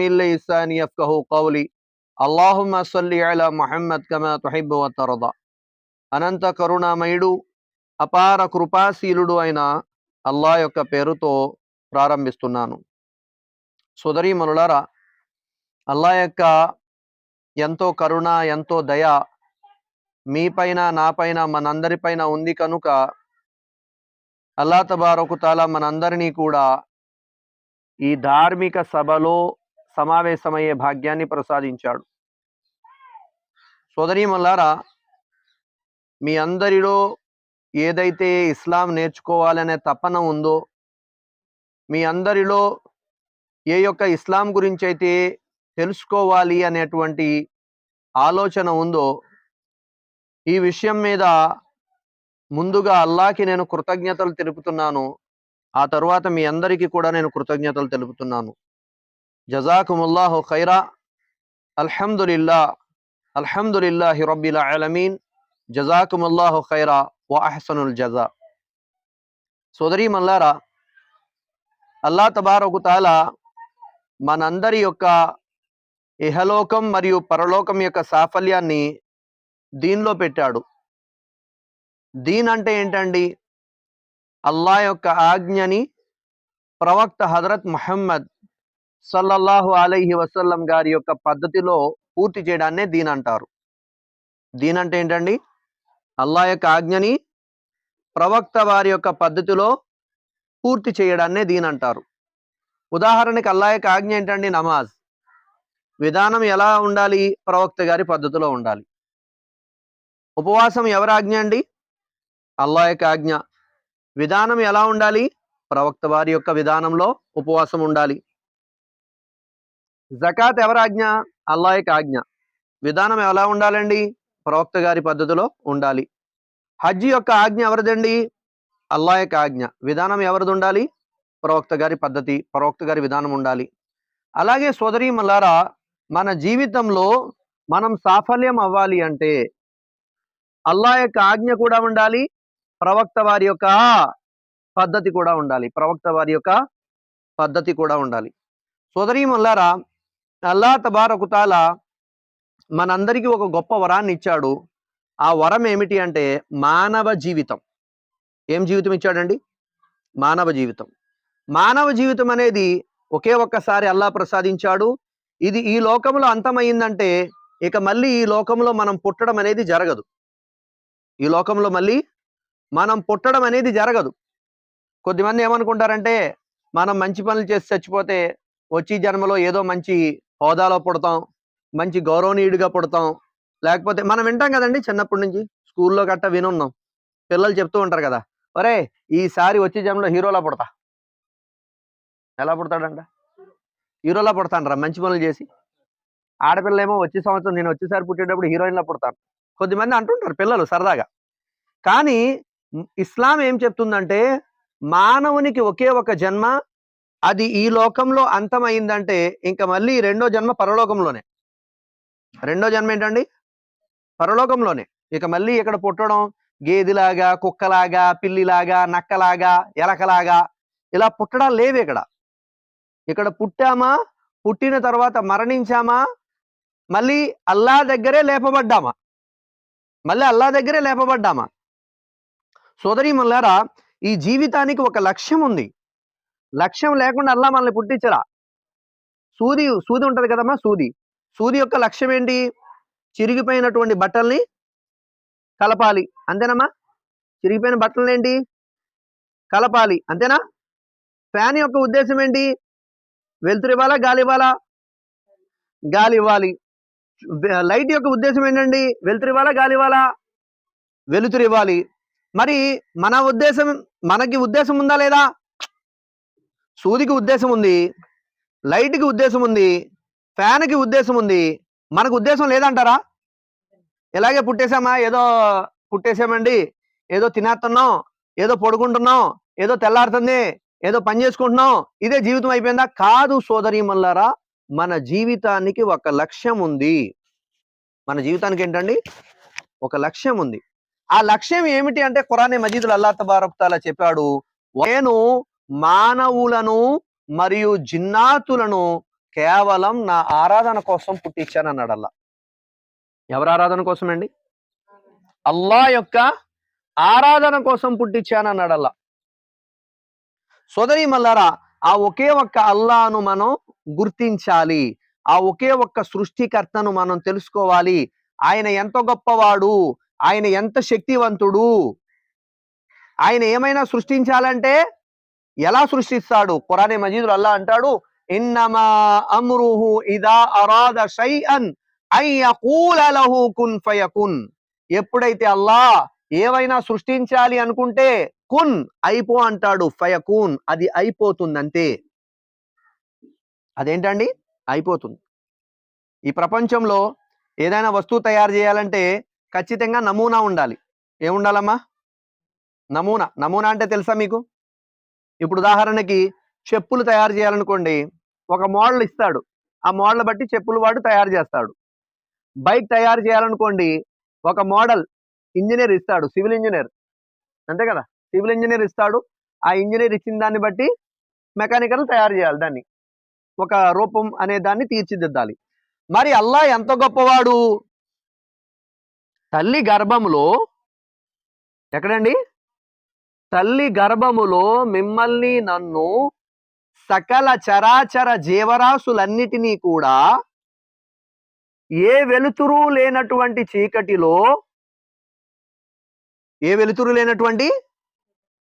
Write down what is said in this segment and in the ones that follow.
من لساني يفقه قولي اللهم صل على محمد كما تحب وترضى అనంత కరుణామయుడు అపార కృపాశీలుడు అయిన అల్లా యొక్క పేరుతో ప్రారంభిస్తున్నాను సోదరీమనులారా అల్లా యొక్క ఎంతో కరుణ ఎంతో దయ మీపైన నాపైన మనందరిపైన ఉంది కనుక అల్లా తబారకు తాలా మనందరినీ కూడా ఈ ధార్మిక సభలో సమావేశమయ్యే భాగ్యాన్ని ప్రసాదించాడు. సోదరీమల్లారా మీ అందరిలో ఏదైతే ఇస్లాం నేర్చుకోవాలనే తపన ఉందో మీ అందరిలో ఏ యొక్క ఇస్లాం గురించి అయితే తెలుసుకోవాలి అనేటువంటి ఆలోచన ఉందో ఈ విషయం మీద ముందుగా అల్లాకి నేను కృతజ్ఞతలు తెలుపుతున్నాను. ఆ తర్వాత మీ అందరికీ కూడా నేను కృతజ్ఞతలు తెలుపుతున్నాను. జజాకుముల్లాహు ఖైరా. అల్హమ్దులిల్లా అల్హమ్దులిల్లాహి రబ్బిల్ ఆలమీన్. జజాకుముల్లాహు ఖైరా వ అహ్సనుల్ జజా. సోదరి మల్లారా అల్లా తబారకు తాలా మనందరి యొక్క ఇహలోకం మరియు పరలోకం యొక్క సాఫల్యాన్ని దీనిలో పెట్టాడు. దీన్ అంటే ఏంటండి? అల్లా యొక్క ఆజ్ఞని ప్రవక్త హజరత్ మహమ్మద్ సల్లల్లాహు అలైహి వసల్లం గారి యొక్క పద్ధతిలో పూర్తి చేయడాన్నే దీన్ అంటారు. దీన్ అంటే ఏంటండి? అల్లా యొక్క ఆజ్ఞని ప్రవక్త వారి యొక్క పద్ధతిలో పూర్తి చేయడాన్నే దీన్ అంటారు. ఉదాహరణకి అల్లా యొక్క ఆజ్ఞ ఏంటండి? నమాజ్. విధానం ఎలా ఉండాలి? ప్రవక్త గారి పద్ధతిలో ఉండాలి. ఉపవాసం ఎవరి ఆజ్ఞ అండి? అల్లా యొక్క ఆజ్ఞ. విధానం ఎలా ఉండాలి? ప్రవక్త వారి యొక్క విధానంలో ఉపవాసం ఉండాలి. జకాత్ ఎవరాజ్ఞ? అల్లా యొక్క ఆజ్ఞ. విధానం ఎలా ఉండాలండి? ప్రవక్త గారి పద్ధతిలో ఉండాలి. హజ్ యొక్క ఆజ్ఞ ఎవరిదండి? అల్లా యొక్క ఆజ్ఞ. విధానం ఎవరిది ఉండాలి? ప్రవక్త గారి పద్ధతి ప్రవక్త గారి విధానం ఉండాలి. అలాగే సోదరి మల్లారా మన జీవితంలో మనం సాఫల్యం అవ్వాలి అంటే అల్లా యొక్క ఆజ్ఞ కూడా ఉండాలి ప్రవక్త వారి యొక్క పద్ధతి కూడా ఉండాలి. ప్రవక్త వారి యొక్క పద్ధతి కూడా ఉండాలి. సోదరి మల్లారా అల్లా తబారకుతాల మనందరికీ ఒక గొప్ప వరాన్ని ఇచ్చాడు. ఆ వరం ఏమిటి అంటే మానవ జీవితం. ఏం జీవితం ఇచ్చాడండి? మానవ జీవితం. మానవ జీవితం అనేది ఒకే ఒక్కసారి అల్లా ప్రసాదించాడు. ఇది ఈ లోకంలో అంతమైందంటే ఇక మళ్ళీ ఈ లోకంలో మనం పుట్టడం అనేది జరగదు. ఈ లోకంలో మళ్ళీ మనం పుట్టడం అనేది జరగదు. కొద్దిమంది ఏమనుకుంటారంటే మనం మంచి పనులు చేసి చచ్చిపోతే వచ్చి జన్మలో ఏదో మంచి హోదాలో పుడతాం మంచి గౌరవనీయుడిగా పుడతాం. లేకపోతే మనం వింటాం కదండి చిన్నప్పటి నుంచి స్కూల్లో గట్ట వినున్నాం. పిల్లలు చెప్తూ ఉంటారు కదా ఒరే ఈసారి వచ్చే జన్మలో హీరోలా పుడతా. ఎలా పుడతాడంట? హీరోలా పుడతానరా మంచి పనులు చేసి. ఆడపిల్ల ఏమో వచ్చే సంవత్సరం నేను వచ్చేసారి పుట్టేటప్పుడు హీరోయిన్లా పుడతాను. కొద్దిమంది అంటుంటారు పిల్లలు సరదాగా. కానీ ఇస్లాం ఏం చెప్తుందంటే మానవునికి ఒకే ఒక జన్మ అది ఈ లోకంలో అంతమైందంటే ఇంకా మళ్ళీ రెండో జన్మ పరలోకంలోనే. రెండో జన్మ ఏంటండి? పరలోకంలోనే. ఇక మళ్ళీ ఇక్కడ పుట్టడం? గేదిలాగా కుక్కలాగా పిల్లిలాగా నక్కలాగా ఎలకలాగా ఇలా పుట్టడం లేవు ఇక్కడ. ఇక్కడ పుట్టామా? పుట్టిన తర్వాత మరణించామా? మళ్ళీ అల్లా దగ్గరే లేపబడ్డామా? మళ్ళీ అల్లా దగ్గరే లేపబడ్డామా? సోదరి మల్లారా ఈ జీవితానికి ఒక లక్ష్యం ఉంది లక్ష్యం లేకుండా అల్లా మనల్ని పుట్టించరా? సూది సూది ఉంటుంది కదమ్మా సూది. సూది యొక్క లక్ష్యం ఏంటి? చిరిగిపోయినటువంటి బట్టల్ని కలపాలి. అంతేనమ్మా? చిరిగిపోయిన బట్టలు ఏంటి? కలపాలి. అంతేనా? ఫ్యాన్ యొక్క ఉద్దేశం ఏంటి? వెలుతురు ఇవ్వాలా గాలి ఇవ్వాలా? గాలి ఇవ్వాలి. లైట్ యొక్క ఉద్దేశం ఏంటండి? వెలుతురు ఇవ్వాలా గాలి ఇవ్వాలా? వెలుతురు ఇవ్వాలి. మరి మన ఉద్దేశం మనకి ఉద్దేశం ఉందా లేదా? సూదికి ఉద్దేశం ఉంది లైట్కి ఉద్దేశం ఉంది ఫ్యాన్కి ఉద్దేశం ఉంది. మనకు ఉద్దేశం లేదంటారా? ఇలాగే పుట్టేశామా? ఏదో పుట్టేసామండి ఏదో తినేస్తున్నాం ఏదో పడుకుంటున్నాం ఏదో తెల్లారుతుంది ఏదో పని చేసుకుంటున్నాం. ఇదే జీవితం అయిపోయిందా? కాదు సోదరి మల్లారా మన జీవితానికి ఒక లక్ష్యం ఉంది. మన జీవితానికి ఏంటండి? ఒక లక్ష్యం ఉంది. ఆ లక్ష్యం ఏమిటి అంటే ఖురానే మజీదులు అల్లా తబారక్తాలా చెప్పాడు నేను మానవులను మరియు జిన్నాతులను కేవలం నా ఆరాధన కోసం పుట్టించాను అన్నాడు అల్లా ఎవరి ఆరాధన కోసం అండి అల్లా యొక్క ఆరాధన కోసం పుట్టించాను అన్నాడు అల్లా సోదరి మల్లారా ఆ ఒకే ఒక్క అల్లాను మనం గుర్తించాలి. ఆ ఒకే ఒక్క సృష్టికర్తను మనం తెలుసుకోవాలి. ఆయన ఎంత గొప్పవాడు ఆయన ఎంత శక్తివంతుడు ఆయన ఏమైనా సృష్టించాలంటే ఎలా సృష్టిస్తాడు? ఖురానే మజీదులు అల్లా అంటాడు ఇన్నమా అమ్రుహు ఇదా అరాద షైఅన్ అన్ కున్ ఫయకున్. ఎప్పుడైతే అల్లా ఏవైనా సృష్టించాలి అనుకుంటే కున్ అయిపో అంటాడు ఫయకున్ అది అయిపోతుంది అంతే అదేంటండి? అయిపోతుంది. ఈ ప్రపంచంలో ఏదైనా వస్తువు తయారు చేయాలంటే ఖచ్చితంగా నమూనా ఉండాలి. ఏముండాలమ్మా? నమూనా. నమూనా అంటే తెలుసా మీకు? ఇప్పుడు ఉదాహరణకి చెప్పులు తయారు చేయాలనుకోండి ఒక మోడల్ ఇస్తాడు. ఆ మోడల్ బట్టి చెప్పులు వాడు తయారు చేస్తాడు. బైక్ తయారు చేయాలనుకోండి ఒక మోడల్ ఇంజనీర్ ఇస్తాడు సివిల్ ఇంజనీర్. అంతే కదా? సివిల్ ఇంజనీర్ ఇస్తాడు. ఆ ఇంజనీర్ ఇచ్చిన దాన్ని బట్టి మెకానికల్ తయారు చేయాలి దాన్ని. ఒక రూపం అనే దాన్ని తీర్చిదిద్దాలి. మరి అల్లా ఎంత గొప్పవాడు? తల్లి గర్భంలో ఎక్కడండి? తల్లి గర్భములో మిమ్మల్ని నన్ను సకల చరాచర జీవరాశులన్నిటినీ కూడా ఏ వెలుతురు లేనటువంటి చీకటిలో ఏ వెలుతురు లేనటువంటి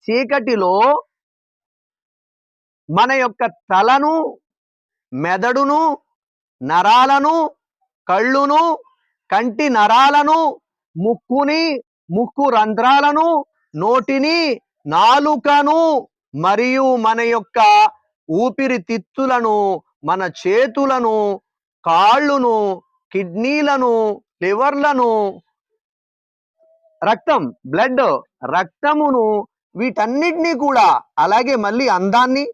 చీకటిలో మన యొక్క తలను మెదడును నరాలను కళ్ళును కంటి నరాలను ముక్కుని ముక్కు రంధ్రాలను నోటిని నాలుకను మరియు మన యొక్క ఊపిరితిత్తులను మన చేతులను కాళ్ళును కిడ్నీలను లివర్లను రక్తం బ్లడ్ రక్తమును వీటన్నిటినీ కూడా అలాగే మళ్ళీ అందాన్ని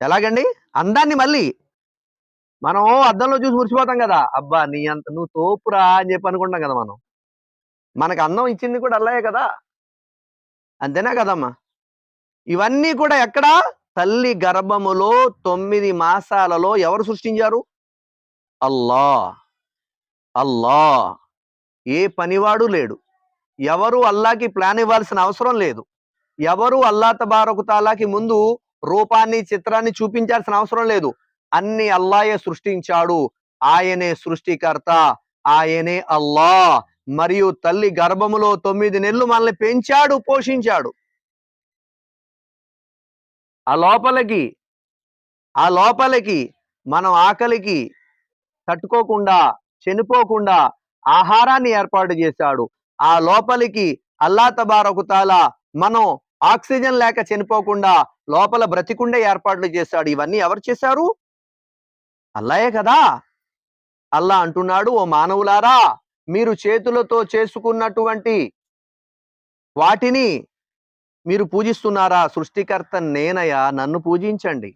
ఎలాగండి? అందాన్ని మళ్ళీ మనం అద్దంలో చూసి మురిసిపోతాం కదా. అబ్బా నీ అంత నువ్వు తోపురా అని చెప్పి అనుకుంటాం కదా మనం. మనకు అందం ఇచ్చింది కూడా అల్లయే కదా? అంతేనా కదమ్మా? ఇవన్నీ కూడా ఎక్కడ? తల్లి గర్భములో తొమ్మిది మాసాలలో ఎవరు సృష్టించారు? అల్లా. అల్లా. ఏ పనివాడు లేడు. ఎవరు అల్లాకి ప్లాన్ ఇవ్వాల్సిన అవసరం లేదు. ఎవరు అల్లా తబారకు తాలాకి ముందు రూపాన్ని చిత్రాన్ని చూపించాల్సిన అవసరం లేదు. అన్ని అల్లాయే సృష్టించాడు. ఆయనే సృష్టికర్త. ఆయనే అల్లా. మరియు తల్లి గర్భములో తొమ్మిది నెలలు మనల్ని పెంచాడు పోషించాడు. ఆ లోపలికి ఆ లోపలికి మనం ఆకలికి తట్టుకోకుండా చనిపోకుండా ఆహారాన్ని ఏర్పాటు చేశాడు. ఆ లోపలికి అల్లా తబారకు తాలా మనం ఆక్సిజన్ లేక చనిపోకుండా లోపల బ్రతికుండే ఏర్పాట్లు చేశాడు. ఇవన్నీ ఎవరు చేశారు? అల్లాయే కదా. అల్లా అంటున్నాడు ఓ మానవులారా మీరు చేతులతో చేసుకున్నటువంటి వాటిని మీరు పూజిస్తున్నారా? సృష్టికర్త నేనయా? నన్ను పూజించండి.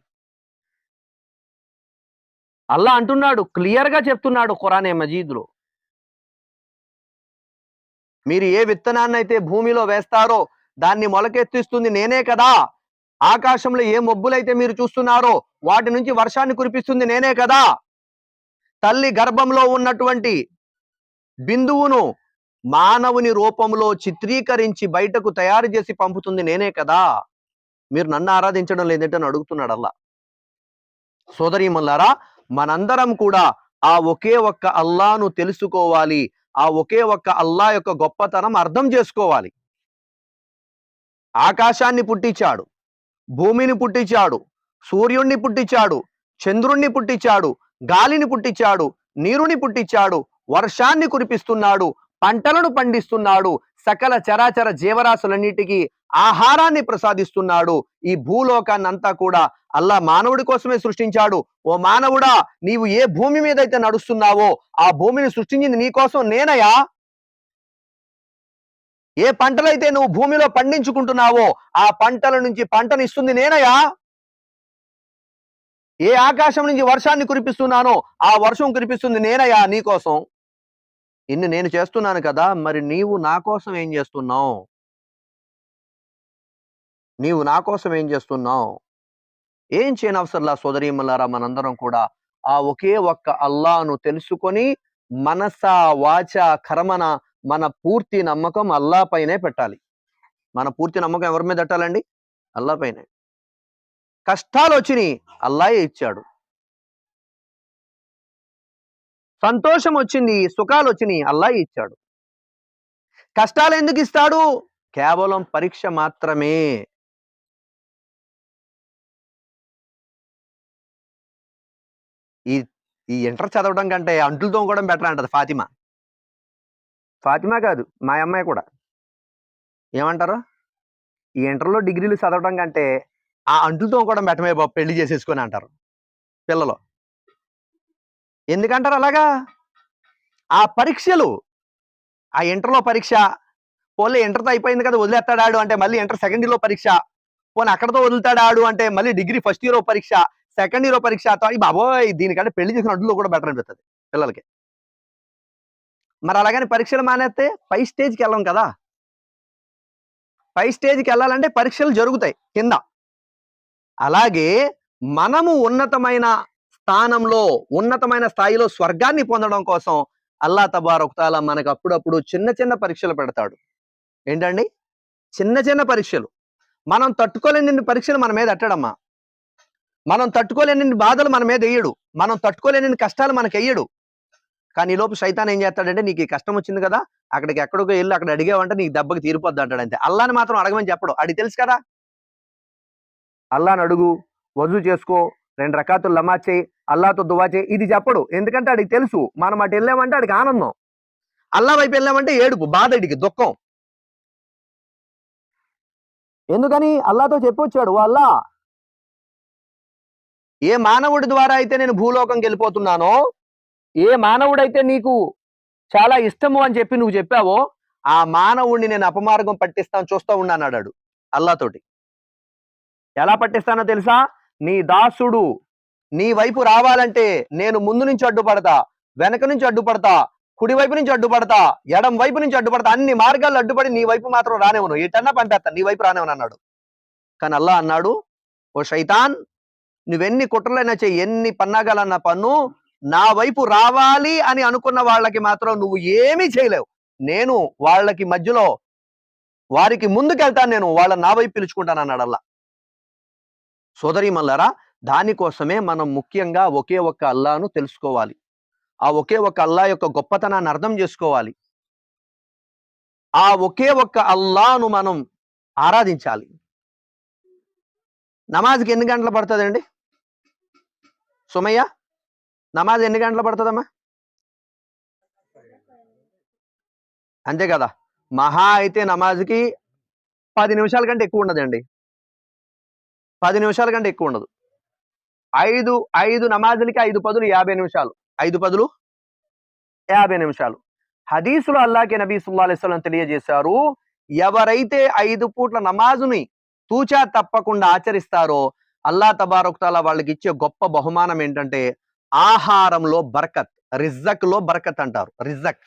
అల్లా అంటున్నాడు క్లియర్గా చెప్తున్నాడు ఖురానే మజీద్లో. మీరు ఏ విత్తనాన్ని అయితే భూమిలో వేస్తారో దాన్ని మొలకెత్తిస్తుంది నేనే కదా. ఆకాశంలో ఏ మబ్బులైతే మీరు చూస్తున్నారో వాటి నుంచి వర్షాన్ని కురిపిస్తుంది నేనే కదా. తల్లి గర్భంలో ఉన్నటువంటి బిందువును మానవుని రూపంలో చిత్రీకరించి బయటకు తయారు చేసి పంపుతుంది నేనే కదా. మీరు నన్ను ఆరాధించడం లేదంటే అడుగుతున్నాడు అల్లా సోదరీమల్లారా మనందరం కూడా ఆ ఒకే ఒక్క అల్లాను తెలుసుకోవాలి. ఆ ఒకే ఒక్క అల్లా యొక్క గొప్పతనం అర్థం చేసుకోవాలి. ఆకాశాన్ని పుట్టించాడు భూమిని పుట్టించాడు సూర్యుణ్ణి పుట్టించాడు చంద్రుణ్ణి పుట్టించాడు గాలిని పుట్టించాడు నీరుని పుట్టించాడు వర్షాన్ని కురిపిస్తున్నాడు పంటలను పండిస్తున్నాడు సకల చరాచర జీవరాశులన్నిటికీ ఆహారాన్ని ప్రసాదిస్తున్నాడు. ఈ భూలోకాన్ని అంతా కూడా అల్లా మానవుడి కోసమే సృష్టించాడు. ఓ మానవుడా నీవు ఏ భూమి మీద అయితే నడుస్తున్నావో ఆ భూమిని సృష్టించింది నీ కోసం నేనయా? ఏ పంటలైతే నువ్వు భూమిలో పండించుకుంటున్నావో ఆ పంటల నుంచి పంటను ఇస్తుంది నేనయా? ఏ ఆకాశం నుంచి వర్షాన్ని కురిపిస్తున్నానో ఆ వర్షం కురిపిస్తుంది నేనయా నీకోసం ఇన్ని నేను చేస్తున్నాను కదా మరి నీవు నా కోసం ఏం చేస్తున్నావు? నీవు నా కోసం ఏం చేస్తున్నావు? ఏం చేయనవసరంలా సోదరీమలారా మనందరం కూడా ఆ ఒకే ఒక్క అల్లాను తెలుసుకొని మనస వాచ కర్మన మన పూర్తి నమ్మకం అల్లా పైనే పెట్టాలి. మన పూర్తి నమ్మకం ఎవరి మీద పెట్టాలండి? అల్లా పైనే. కష్టాలు వచ్చినాయి అల్లాయే ఇచ్చాడు. సంతోషం వచ్చింది సుఖాలు వచ్చినాయి అల్లా ఇచ్చాడు. కష్టాలు ఎందుకు ఇస్తాడు కేవలం పరీక్ష మాత్రమే. ఈ ఈ ఇంటర్ చదవడం కంటే అంటులు తోముకోవడం బెటర్ అంటది ఫాతిమా. ఫాతిమా కాదు మా అమ్మాయి కూడా. ఏమంటారు? ఈ ఇంటర్లో డిగ్రీలు చదవడం కంటే ఆ అంటులు తోముకోవడం బెటమే బాబు పెళ్ళి చేసేసుకొని అంటారు పిల్లలు. ఎందుకంటారు అలాగా? ఆ పరీక్షలు ఆ ఇంటర్లో పరీక్ష పోలే ఇంటర్తో అయిపోయింది కదా వదిలేస్తాడు ఆడు అంటే మళ్ళీ ఇంటర్ సెకండ్ ఇయర్లో పరీక్ష పోనీ అక్కడతో వదులుతాడు ఆడు అంటే మళ్ళీ డిగ్రీ ఫస్ట్ ఇయర్ పరీక్ష సెకండ్ ఇయర్ పరీక్ష బాబోయ్ దీనికంటే పెళ్ళి చేసిన అడ్డులో కూడా బెటర్ అనిపిస్తుంది పిల్లలకి. మరి అలాగని పరీక్షలు మానేస్తే పై స్టేజ్కి వెళ్ళం కదా. పై స్టేజ్కి వెళ్ళాలంటే పరీక్షలు జరుగుతాయి కింద. అలాగే మనము ఉన్నతమైన స్థానంలో ఉన్నతమైన స్థాయిలో స్వర్గాన్ని పొందడం కోసం అల్లా తబారొక్తాల మనకు అప్పుడప్పుడు చిన్న చిన్న పరీక్షలు పెడతాడు. ఏంటండి? చిన్న చిన్న పరీక్షలు. మనం తట్టుకోలేని పరీక్షలు మన మీద అట్టడమ్మా మనం తట్టుకోలేని బాధలు మన మీద వేయడు మనం తట్టుకోలేని కష్టాలు మనకి వేయడు కానీ ఈ లోపు సైతాన్ ఏం చేస్తాడంటే నీకు ఈ కష్టం వచ్చింది కదా అక్కడికి ఎక్కడికో వెళ్ళి అక్కడ అడిగావంటే నీకు దెబ్బకి తీరిపోద్ది అంటాడు అంతే. అల్లాని మాత్రం అడగమని చెప్పడు. అడిగి తెలుసు కదా? అల్లాని అడుగు వజూ చేసుకో రెండు రకాతులు లమాజ్ చేయి అల్లాతో దువా చేయి ఇది చెప్పడు. ఎందుకంటే అడిగి తెలుసు మనం అటు వెళ్ళామంటే అడికి ఆనందం. అల్లా వైపు వెళ్ళామంటే ఏడుపు బాధ ఇడికి దుఃఖం. ఎందుకని? అల్లాతో చెప్పొచ్చాడు అల్లా ఏ మానవుడి ద్వారా అయితే నేను భూలోకంకి వెళ్ళిపోతున్నానో ఏ మానవుడైతే నీకు చాలా ఇష్టము అని చెప్పి నువ్వు చెప్పావో ఆ మానవుడిని నేను అపమార్గం పట్టిస్తాను చూస్తూ ఉన్నా అన్నాడు అల్లాతోటి. ఎలా పట్టిస్తానో తెలుసా? నీ దాసుడు నీ వైపు రావాలంటే నేను ముందు నుంచి అడ్డుపడతా వెనక నుంచి అడ్డుపడతా కుడి వైపు నుంచి అడ్డుపడతా ఎడం వైపు నుంచి అడ్డుపడతా అన్ని మార్గాల్లో అడ్డుపడి నీ వైపు మాత్రం రానేవను ఎటన్నా పంపేస్తా నీ వైపు రానేవను అన్నాడు. కానీ అల్లా అన్నాడు ఓ శైతాన్ నువ్వెన్ని కుట్రలైనా చెయ్యి ఎన్ని పన్నాగాలన్నా పన్ను నా వైపు రావాలి అని అనుకున్న వాళ్ళకి మాత్రం నువ్వు ఏమీ చేయలేవు. నేను వాళ్ళకి మధ్యలో వారికి ముందుకెళ్తాను నేను వాళ్ళ నా వైపు పిలుచుకుంటాను అన్నాడు అల్లా. సోదరిమల్లారా దానికోసమే మనం ముఖ్యంగా ఒకే ఒక్క అల్లాను తెలుసుకోవాలి. ఆ ఒకే ఒక్క అల్లా యొక్క గొప్పతనాన్ని అర్థం చేసుకోవాలి. ఆ ఒకే ఒక్క అల్లాను మనం ఆరాధించాలి. నమాజ్కి ఎన్ని గంటలు పడుతుందండి? సుమయ్య నమాజ్ ఎన్ని గంటలు పడుతుందమ్మా? అంతే కదా. మహా అయితే నమాజ్కి పది నిమిషాల కంటే ఎక్కువ ఉండదండి. పది నిమిషాల కంటే ఎక్కువ ఉండదు. ఐదు ఐదు నమాజులకి ఐదు పదులు యాభై నిమిషాలు. ఐదు పదులు యాభై నిమిషాలు. హదీసులు అల్లాకి నబీ సుల్లా అలైస్లం తెలియజేశారు ఎవరైతే ఐదు పూట్ల నమాజుని తూచా తప్పకుండా ఆచరిస్తారో అల్లా తబారొక్తాల వాళ్ళకి ఇచ్చే గొప్ప బహుమానం ఏంటంటే ఆహారంలో బర్కత్ రిజక్లో బర్కత్ అంటారు. రిజక్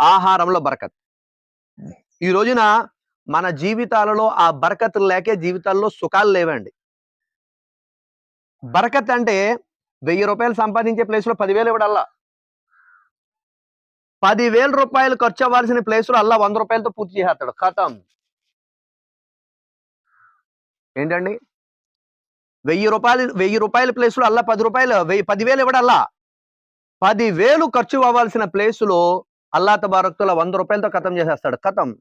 ఆహారంలో బర్కత్. ఈ రోజున మన జీవితాలలో ఆ బరకత్ లేకే జీవితాల్లో సుఖాలు లేవండి. బరకత్ అంటే వెయ్యి రూపాయలు సంపాదించే ప్లేస్లో పదివేలు ఇవ్వడల్లా. పదివేల రూపాయలు ఖర్చు అవ్వాల్సిన ప్లేస్లో అల్లా వంద రూపాయలతో పూర్తి చేసేస్తాడు. ఖతం. ఏంటండి? వెయ్యి రూపాయలు వెయ్యి రూపాయల ప్లేస్లో అల్లా పది రూపాయలు వెయ్యి పదివేలు ఇవ్వడల్లా. పదివేలు ఖర్చు అవ్వాల్సిన ప్లేసులో అల్లాత అల్లా తబారక్తుల వంద రూపాయలతో ఖతం చేసేస్తాడు. ఖతం.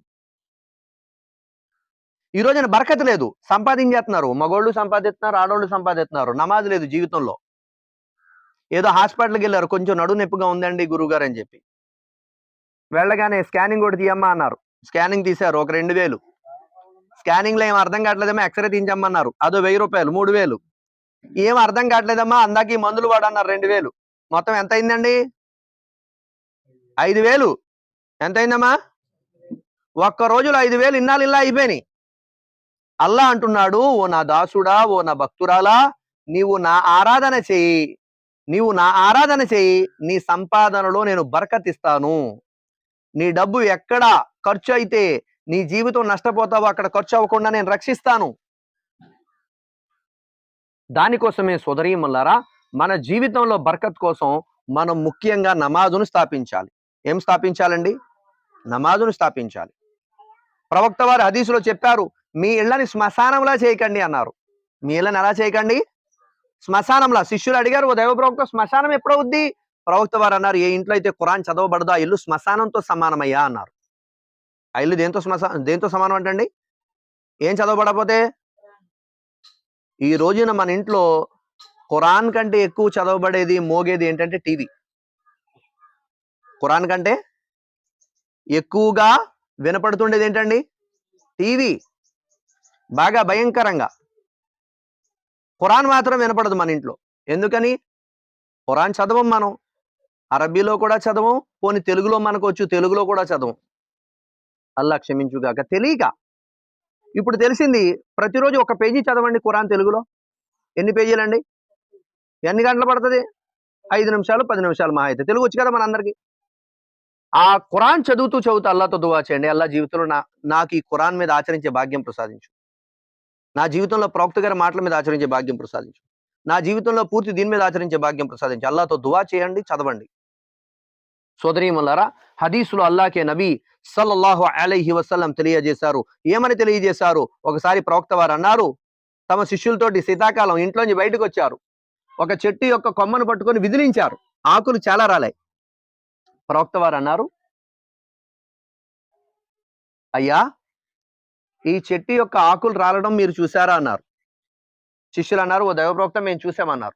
ఈ రోజున బరకత లేదు. సంపాదించేస్తున్నారు. మగోళ్ళు సంపాదిస్తున్నారు ఆడోళ్ళు సంపాదిస్తున్నారు. నమాజ్ లేదు జీవితంలో. ఏదో హాస్పిటల్కి వెళ్ళారు. కొంచెం నడు నొప్పిగా ఉందండి గురువుగారు అని చెప్పి. వెళ్ళగానే స్కానింగ్ కూడా తీయమ్మా అన్నారు. స్కానింగ్ తీశారు. ఒక రెండు వేలు. స్కానింగ్లో ఏం అర్థం కావట్లేదమ్మా. ఎక్స్రే తీయించమ్మన్నారు. అదో వెయ్యి రూపాయలు మూడు వేలు. ఏం అర్థం కావట్లేదమ్మా. అందాక ఈ మందులు వాడన్నారు రెండు వేలు. మొత్తం ఎంత అయిందండి? ఐదు వేలు. ఎంత అయిందమ్మా? ఒక్క రోజులో ఐదు వేలు ఇన్నాళ్ళు ఇలా అయిపోయినాయి. అల్లా అంటున్నాడు ఓ నా దాసుడా ఓ నా భక్తురాలా నీవు నా ఆరాధన చెయ్యి నీవు నా ఆరాధన చెయ్యి నీ సంపాదనలో నేను బరకతిస్తాను. నీ డబ్బు ఎక్కడ ఖర్చు అయితే నీ జీవితం నష్టపోతావో అక్కడ ఖర్చు అవ్వకుండా నేను రక్షిస్తాను. దానికోసమే సోదరీమల్లారా మన జీవితంలో బర్కత్ కోసం మనం ముఖ్యంగా నమాజును స్థాపించాలి. ఏం స్థాపించాలండి? నమాజును స్థాపించాలి. ప్రవక్త వారు హదీసులో చెప్పారు మీ ఇళ్ళని శ్మశానంలా చేయకండి అన్నారు. మీ ఇళ్ళని ఎలా చేయకండి? శ్మశానంలా శిష్యులు అడిగారు ఓ దైవ ప్రవక్త శ్మశానం ఎప్పుడవుద్ది? ప్రవక్త వారు అన్నారు ఏ ఇంట్లో అయితే ఖురాన్ చదవబడదు ఆ ఇల్లు శ్మశానంతో సమానమయ్యా అన్నారు. ఆ ఇల్లు దేంతో శ్మశానం దేంతో సమానం అంటండి? ఏం చదవబడకపోతే? ఈ రోజున మన ఇంట్లో ఖురాన్ కంటే ఎక్కువ చదవబడేది మోగేది ఏంటంటే టీవీ. ఖురాన్ కంటే ఎక్కువగా వినపడుతుండేది ఏంటండి? టీవీ. బాగా భయంకరంగా. ఖురాన్ మాత్రం వినపడదు మన ఇంట్లో. ఎందుకని? ఖురాన్ చదవం మనం. అరబీలో కూడా చదవం పోని తెలుగులో మనకు వచ్చు తెలుగులో కూడా చదవం. అల్లా క్షమించుగాక. తెలియక. ఇప్పుడు తెలిసింది ప్రతిరోజు ఒక పేజీ చదవండి ఖురాన్ తెలుగులో. ఎన్ని పేజీలండి? ఎన్ని గంటలు పడుతుంది? ఐదు నిమిషాలు పది నిమిషాలు మహా అయితే తెలుగు వచ్చు కదా మనందరికీ. ఆ ఖురాన్ చదువుతూ చదువుతూ అల్లాతో దువా చేయండి. అల్లా జీవితంలో నా నాకు ఈ ఖురాన్ మీద ఆచరించే భాగ్యం ప్రసాదించు. నా జీవితంలో ప్రవక్త గారి మాటల మీద ఆచరించే భాగ్యం ప్రసాదించు. నా జీవితంలో పూర్తి దీని మీద ఆచరించే భాగ్యం ప్రసాదించు. అల్లాతో దువా చేయండి చదవండి. సోదరీమల్లారా హదీసులో అల్లాకే నబీ సల్లల్లాహు అలైహి వసల్లం తెలియజేశారు. ఏమని తెలియజేశారు? ఒకసారి ప్రవక్త వారు అన్నారు తమ శిష్యులతోటి శీతాకాలం ఇంట్లోంచి బయటకు వచ్చారు ఒక చెట్టు యొక్క కొమ్మను పట్టుకొని విదిలించారు. ఆకులు చాలా రాలాయి ప్రవక్త వారు అన్నారు అయ్యా ఈ చెట్టు యొక్క ఆకులు రాలడం మీరు చూసారా అన్నారు. శిష్యులు అన్నారు ఓ దైవ ప్రవక్త మేము చూసామన్నారు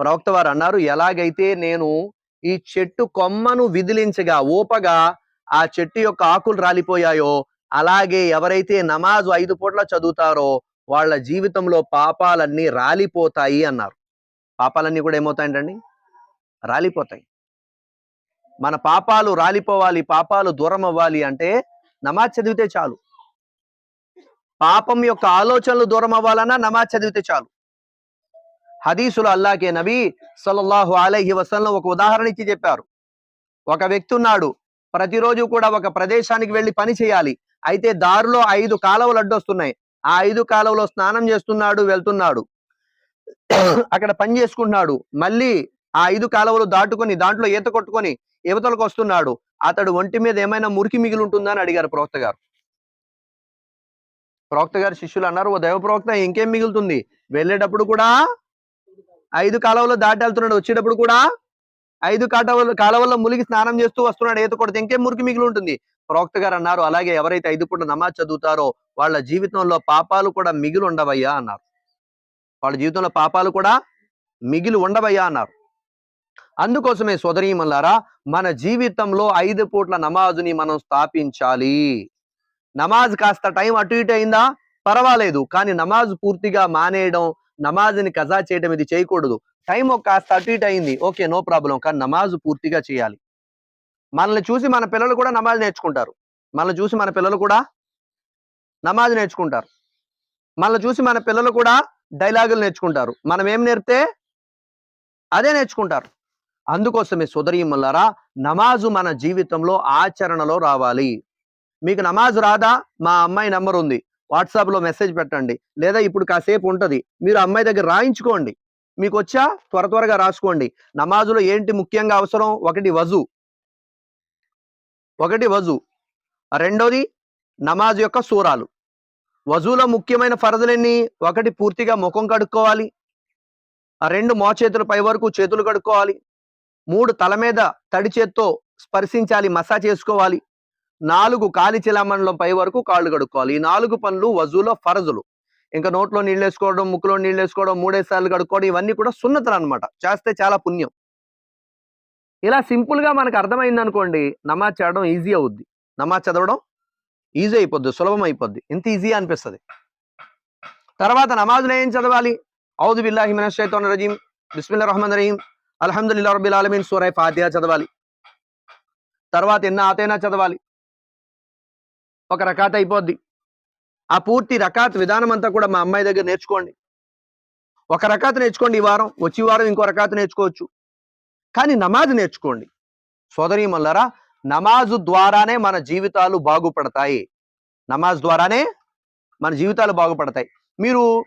ప్రవక్త వారు అన్నారు ఎలాగైతే నేను ఈ చెట్టు కొమ్మను విదిలించగా ఓపగా ఆ చెట్టు యొక్క ఆకులు రాలిపోయాయో అలాగే ఎవరైతే నమాజు ఐదు పూట్ల చదువుతారో వాళ్ళ జీవితంలో పాపాలన్నీ రాలిపోతాయి అన్నారు. పాపాలన్నీ కూడా ఏమవుతాయంటండి? రాలిపోతాయి. మన పాపాలు రాలిపోవాలి పాపాలు దూరం అవ్వాలి అంటే నమాజ్ చదివితే చాలు. పాపం యొక్క ఆలోచనలు దూరం అవ్వాలన్నా నమాజ్ చదివితే చాలు. హదీసులు అల్లాకే నబీ సల్లల్లాహు అలైహి వసల్లం ఒక ఉదాహరణ ఇచ్చి చెప్పారు. ఒక వ్యక్తి ఉన్నాడు ప్రతిరోజు కూడా ఒక ప్రదేశానికి వెళ్ళి పని చేయాలి అయితే దారిలో ఐదు కాలువలు అడ్డొస్తున్నాయి ఆ ఐదు కాలువలో స్నానం చేస్తున్నాడు వెళ్తున్నాడు. అక్కడ పని చేసుకుంటున్నాడు. మళ్ళీ ఆ ఐదు కాలువలు దాటుకొని దాంట్లో ఈత కొట్టుకొని యువతలకు వస్తున్నాడు. అతడు ఒంటి మీద ఏమైనా మురికి మిగిలి ఉంటుందా అని అడిగారు ప్రవక్త గారు. ప్రవక్త గారి శిష్యులు అన్నారు ఓ దైవ ప్రవక్త ఇంకేం మిగులుతుంది? వెళ్ళేటప్పుడు కూడా ఐదు కాలువలు దాటి వెళ్తున్నాడు. వచ్చేటప్పుడు కూడా ఐదు కాటవల కాలువల్లో ములిగి స్నానం చేస్తూ వస్తున్నాడు. ఈత కొడితే ఇంకేం మురికి మిగిలి ఉంటుంది? ప్రవక్త గారు అన్నారు అలాగే ఎవరైతే ఐదు పూట నమాజ్ చదువుతారో వాళ్ళ జీవితంలో పాపాలు కూడా మిగిలి ఉండవయ్యా అన్నారు. వాళ్ళ జీవితంలో పాపాలు కూడా మిగిలి ఉండవయ్యా అన్నారు. అందుకోసమే సోదరీమల్లారా మన జీవితంలో ఐదు పూట్ల నమాజుని మనం స్థాపించాలి. నమాజ్ కాస్త టైం అటు ఇటు అయిందా? పర్వాలేదు. కానీ నమాజ్ పూర్తిగా మానేయడం నమాజ్ని కజా చేయడం ఇది చేయకూడదు. టైం ఒక కాస్త అటు ఇటు అయింది. Okay no problem. కానీ నమాజ్ పూర్తిగా చేయాలి. మనల్ని చూసి మన పిల్లలు కూడా నమాజ్ నేర్చుకుంటారు. మనల్ని చూసి మన పిల్లలు కూడా నమాజ్ నేర్చుకుంటారు. మనల్ని చూసి మన పిల్లలు కూడా డైలాగులు నేర్చుకుంటారు. మనం ఏం నేర్పితే అదే నేర్చుకుంటారు. అందుకోసమే సోదరీమల్లారా నమాజు మన జీవితంలో ఆచరణలో రావాలి. మీకు నమాజ్ రాదా? మా అమ్మాయి నెంబర్ ఉంది. వాట్సాప్లో మెసేజ్ పెట్టండి. లేదా ఇప్పుడు కాసేపు ఉంటుంది. మీరు అమ్మాయి దగ్గర రాయించుకోండి. మీకు వచ్చా? త్వర త్వరగా రాసుకోండి. నమాజులో ఏంటి ముఖ్యంగా అవసరం? ఒకటి వజు. ఒకటి వజు. రెండోది నమాజ్ యొక్క సూరాలు. వజులో ముఖ్యమైన ఫరదులన్నీ ఒకటి పూర్తిగా ముఖం కడుక్కోవాలి. ఆ రెండు మోచేతుల పై వరకు చేతులు కడుక్కోవాలి. మూడు తల మీద తడి చేత్తో స్పర్శించాలి మసాజ్ చేసుకోవాలి. నాలుగు కాలి చిలామణలం పై వరకు కాళ్ళు కడుక్కోవాలి. ఈ నాలుగు పనులు వజులో ఫరజులు. ఇంకా నోట్లో నీళ్ళు వేసుకోవడం ముక్కులో నీళ్ళు వేసుకోవడం మూడేసార్లు కడుక్కోవడం ఇవన్నీ కూడా సున్నతలు అనమాట చేస్తే చాలా పుణ్యం. ఇలా సింపుల్గా మనకు అర్థమైంది అనుకోండి నమాజ్ చేయడం ఈజీ అవుద్ది. నమాజ్ చదవడం ఈజీ అయిపోద్ది సులభం అయిపోద్ది. ఎంత ఈజీ అనిపిస్తుంది. తర్వాత నమాజ్లో ఏం చదవాలి? ఔదు బిల్లాహి మినష్ రజీం. బిస్మిల్లా రహమన్ రహీం. అల్హమ్దులిల్లాహి రబ్బిల్ ఆలమీన్. సూరై ఫాతిహా చదవాలి. తర్వాత ఎన్న ఆతైనా చదవాలి. ఒక రకాత్ అయిపోద్ది. ఆ పూర్తి రకాత్ విధానం అంతా కూడా మా అమ్మాయి దగ్గర నేర్చుకోండి. ఒక రకాత్ నేర్చుకోండి ఈ వారం వచ్చే వారం ఇంకో రకాత్ నేర్చుకోవచ్చు. కానీ నమాజ్ నేర్చుకోండి. సోదరి మల్లారా నమాజు ద్వారానే మన జీవితాలు బాగుపడతాయి. నమాజ్ ద్వారానే మన జీవితాలు బాగుపడతాయి. మీరు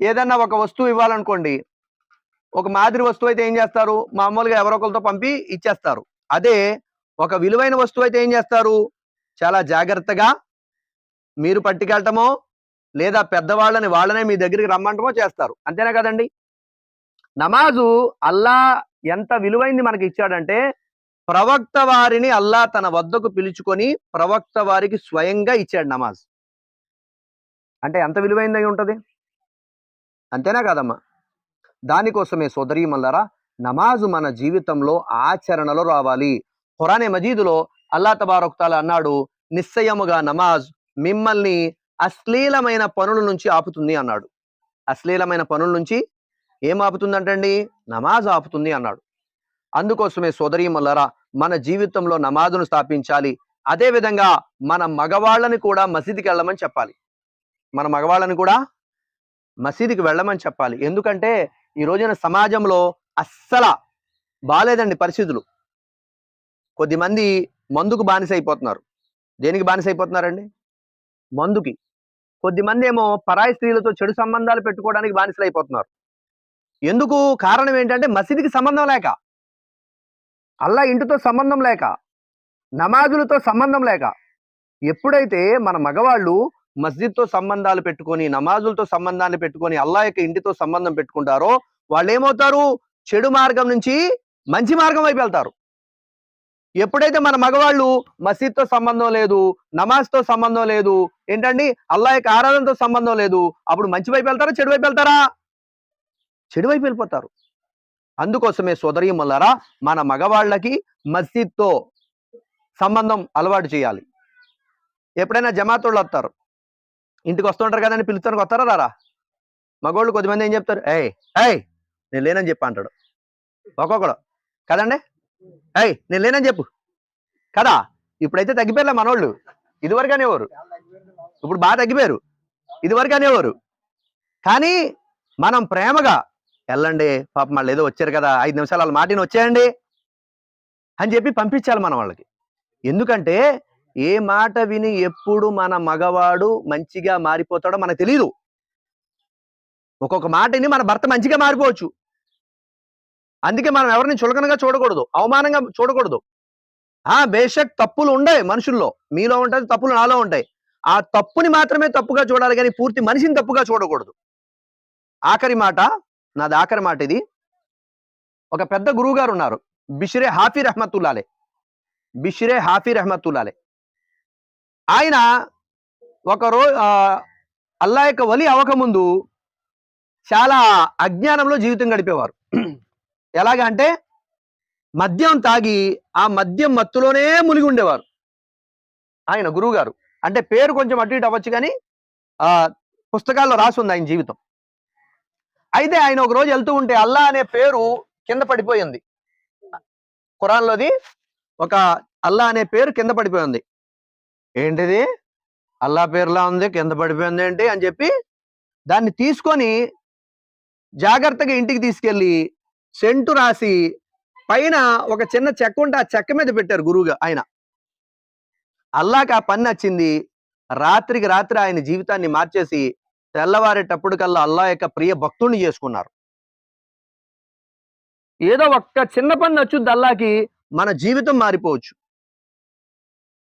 ఏదన్నా ఒక వస్తువు ఇవ్వాలనుకోండి ఒక మాదిరి వస్తువు అయితే ఏం చేస్తారు? మామూలుగా ఎవరొకరితో పంపి ఇచ్చేస్తారు. అదే ఒక విలువైన వస్తువు అయితే ఏం చేస్తారు? చాలా జాగ్రత్తగా మీరు పట్టుకెళ్ళటమో లేదా పెద్దవాళ్ళని వాళ్ళనే మీ దగ్గరికి రమ్మంటమో చేస్తారు. అంతేనా కదండి? నమాజు అల్లా ఎంత విలువైంది మనకి ఇచ్చాడంటే ప్రవక్త వారిని అల్లా తన వద్దకు పిలుచుకొని ప్రవక్త వారికి స్వయంగా ఇచ్చాడు నమాజ్. అంటే ఎంత విలువైందై ఉంటుంది? అంతేనా కదమ్మా? దానికోసమే సోదరీ మల్లరా నమాజు మన జీవితంలో ఆచరణలో రావాలి. ఖురానే మజీదులో అల్లా తబారొక్తాల అన్నాడు నిశ్చయముగా నమాజ్ మిమ్మల్ని అశ్లీలమైన పనుల నుంచి ఆపుతుంది అన్నాడు. అశ్లీలమైన పనుల నుంచి ఏం ఆపుతుందంటండి? నమాజ్ ఆపుతుంది అన్నాడు. అందుకోసమే సోదరీమల్లరా మన జీవితంలో నమాజును స్థాపించాలి. అదే విధంగా మన మగవాళ్ళని కూడా మసీదుకి వెళ్ళమని చెప్పాలి. మన మగవాళ్ళని కూడా మసీదుకి వెళ్ళమని చెప్పాలి. ఎందుకంటే ఈ రోజున సమాజంలో అస్సల బాలేదండి పరిస్థితులు. కొద్దిమంది మందుకు బానిస అయిపోతున్నారు దేనికి బానిస అయిపోతున్నారండి మందుకి. కొద్దిమంది ఏమో పరాయి స్త్రీలతో చెడు సంబంధాలు పెట్టుకోవడానికి బానిసలు అయిపోతున్నారు ఎందుకు? కారణం ఏంటంటే మసీదుకి సంబంధం లేక. అల్లా ఇంటితో సంబంధం లేక. నమాజులతో సంబంధం లేక. ఎప్పుడైతే మన మగవాళ్ళు మస్జిద్తో సంబంధాలు పెట్టుకొని నమాజులతో సంబంధాన్ని పెట్టుకొని అల్లా యొక్క ఇంటితో సంబంధం పెట్టుకుంటారో వాళ్ళు ఏమవుతారు చెడు మార్గం నుంచి మంచి మార్గం వైపు వెళ్తారు. ఎప్పుడైతే మన మగవాళ్ళు మసీద్తో సంబంధం లేదు నమాజ్తో సంబంధం లేదు ఏంటండి? అల్లా యొక్క ఆరాధనతో సంబంధం లేదు అప్పుడు మంచి వైపు వెళ్తారా చెడు వైపు వెళ్తారా? చెడు వైపు వెళ్ళిపోతారు. అందుకోసమే సోదరి మల్లారా మన మగవాళ్ళకి మస్జిద్తో సంబంధం అలవాటు చేయాలి. ఎప్పుడైనా జమాతోళ్ళు వస్తారు. ఇంటికి వస్తుంటారు కదండి పిలుస్తానికి వస్తారా రారా? మగవాళ్ళు కొద్దిమంది ఏం చెప్తారు? ఏయ్ ఏయ్ నేను లేనని చెప్పి అంటాడు. ఒక్కొక్కడు. కదండి? ఏయ్ నేను లేనని చెప్పు. కదా? ఇప్పుడైతే తగ్గిపోయారు మనోళ్ళు. ఇదివరకు అనేవారు. ఇప్పుడు బాగా తగ్గిపోయారు. ఇదివరకు అనేవారు. కానీ మనం ప్రేమగా వెళ్ళండి పాపం వాళ్ళు ఏదో వచ్చారు కదా ఐదు నిమిషాలు వాళ్ళ మాటిని వచ్చేయండి అని చెప్పి పంపించాలి మనం వాళ్ళకి. ఎందుకంటే ఏ మాట విని ఎప్పుడు మన మగవాడు మంచిగా మారిపోతాడో మనకు తెలియదు ఒక్కొక్క మాటని మన భర్త మంచిగా మారిపోవచ్చు. అందుకే మనం ఎవరిని చులకనగా చూడకూడదు అవమానంగా చూడకూడదు. ఆ బేషక్ తప్పులు ఉండవు మనుషుల్లో. మీలో ఉంటుంది తప్పులు నాలో ఉంటాయి. ఆ తప్పుని మాత్రమే తప్పుగా చూడాలి కానీ పూర్తి మనిషిని తప్పుగా చూడకూడదు. ఆఖరి మాట నాది ఆఖరి మాట ఇది. ఒక పెద్ద గురువు గారు ఉన్నారు బిషిరే హాఫీ రహమతుల్లాలే బిషిరే హాఫీ రహమతుల్లాలే ఆయన ఒక రో ఆ, అల్లా యొక్క వలి అవ్వకముందు చాలా అజ్ఞానంలో జీవితం గడిపేవారు. ఎలాగ అంటే మద్యం తాగి ఆ మద్యం మత్తులోనే మునిగి ఉండేవారు ఆయన గురువుగారు. అంటే పేరు కొంచెం అటు ఇటు అవ్వచ్చు కానీ ఆ పుస్తకాల్లో రాసి ఉంది ఆయన జీవితం. అయితే ఆయన ఒక రోజు వెళ్తూ ఉంటే అల్లా అనే పేరు కింద పడిపోయింది. ఖురాన్లోది ఒక అల్లా అనే పేరు కింద పడిపోయింది. ఏంటిది? అల్లా పేరులా ఉంది కింద పడిపోయింది ఏంటి అని చెప్పి దాన్ని తీసుకొని జాగ్రత్తగా ఇంటికి తీసుకెళ్ళి సెంటు రాసి పైన ఒక చిన్న చెక్క ఉంటే ఆ చెక్క మీద పెట్టారు గురువుగా ఆయన. అల్లాకి ఆ పని నచ్చింది. రాత్రికి రాత్రి ఆయన జీవితాన్ని మార్చేసి తెల్లవారేటప్పుడు కల్లా అల్లా యొక్క ప్రియ భక్తుడిని చేసుకున్నారు. ఏదో ఒక్క చిన్న పని నచ్చుద్ది అల్లాకి మన జీవితం మారిపోవచ్చు.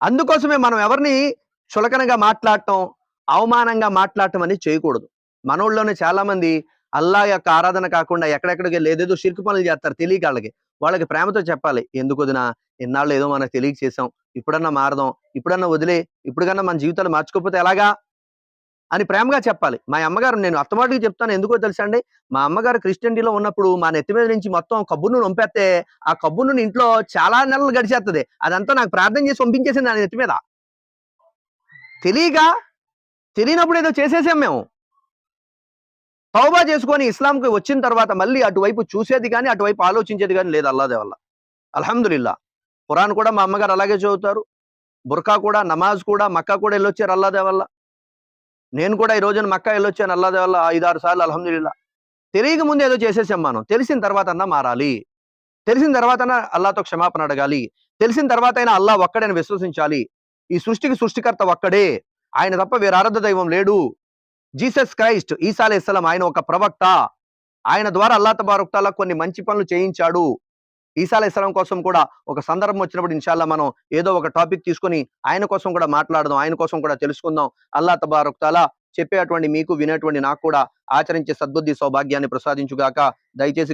అందుకోసమే మనం ఎవరిని చులకనగా మాట్లాడటం అవమానంగా మాట్లాడటం అనేది చేయకూడదు. మనోళ్ళలోనే చాలా మంది అల్లా యొక్క ఆరాధన కాకుండా ఎక్కడెక్కడికి వెళ్ళి ఏదేదో షిర్కు పనులు చేస్తారు తెలియక వాళ్ళకి. వాళ్ళకి ప్రేమతో చెప్పాలి. ఎందుకు వదినా? ఎన్నాళ్ళు ఏదో మనకు తెలియక చేసాం ఇప్పుడన్నా మారదాం. ఇప్పుడన్నా వదిలే. ఇప్పుడుకన్నా మన జీవితాలు మార్చుకోకపోతే ఎలాగా? అని ప్రేమగా చెప్పాలి. మా అమ్మగారు నేను అత్తమాటికి చెప్తాను. ఎందుకో తెలుసా అండి? మా అమ్మగారు క్రిస్టియన్టీలో ఉన్నప్పుడు మా నెత్తి మీద నుంచి మొత్తం కబ్బును పంపేస్తే ఆ కబ్బును ఇంట్లో చాలా నెలలు గడిచేస్తుంది అదంతా నాకు ప్రార్థన చేసి పంపించేసింది నా నెత్తి మీద. తెలియక తెలియనప్పుడు ఏదో చేసేసాం మేము. తౌబా చేసుకొని ఇస్లాంకి వచ్చిన తర్వాత మళ్ళీ అటువైపు చూసేది కానీ అటువైపు ఆలోచించేది కానీ లేదు అల్లాదే వల్ల అల్హమ్దుల్లా ఖురాన్ కూడా మా అమ్మగారు అలాగే చదువుతారు. బుర్కా కూడా నమాజ్ కూడా మక్కా కూడా వెళ్ళొచ్చారు అల్లాదే వల్ల నేను కూడా ఈ రోజున మక్కా వెళ్ళొచ్చాను అల్లాదే వల్ల ఐదారు సార్లు అల్హమ్దుల్లా తెలియక ముందు ఏదో చేసేసాం మనం. తెలిసిన తర్వాత అన్నా మారాలి. తెలిసిన తర్వాత అల్లాతో క్షమాపణ అడగాలి. తెలిసిన తర్వాత అయినా అల్లా ఒక్కడని విశ్వసించాలి. ఈ సృష్టికి సృష్టికర్త ఒక్కడే. ఆయన తప్ప వేరే ఆరాధ దైవం లేడు. జీసస్ క్రైస్ట్ ఈసా అలైహిస్సలాం ఆయన ఒక ప్రవక్త. ఆయన ద్వారా అల్లా తబారుక్తాలా కొన్ని మంచి పనులు చేయించాడు. ఈసా అలైహిస్సలాం కోసం కూడా ఒక సందర్భం వచ్చినప్పుడు ఇన్షాల్లా మనం ఏదో ఒక టాపిక్ తీసుకొని ఆయన కోసం కూడా మాట్లాడదాం ఆయన కోసం కూడా తెలుసుకుందాం. అల్లా తబారుక్తాలా చెప్పేటువంటి మీకు వినేటువంటి నాకు కూడా ఆచరించే సద్బుద్ధి సౌభాగ్యాన్ని ప్రసాదించుగాక. దయచేసి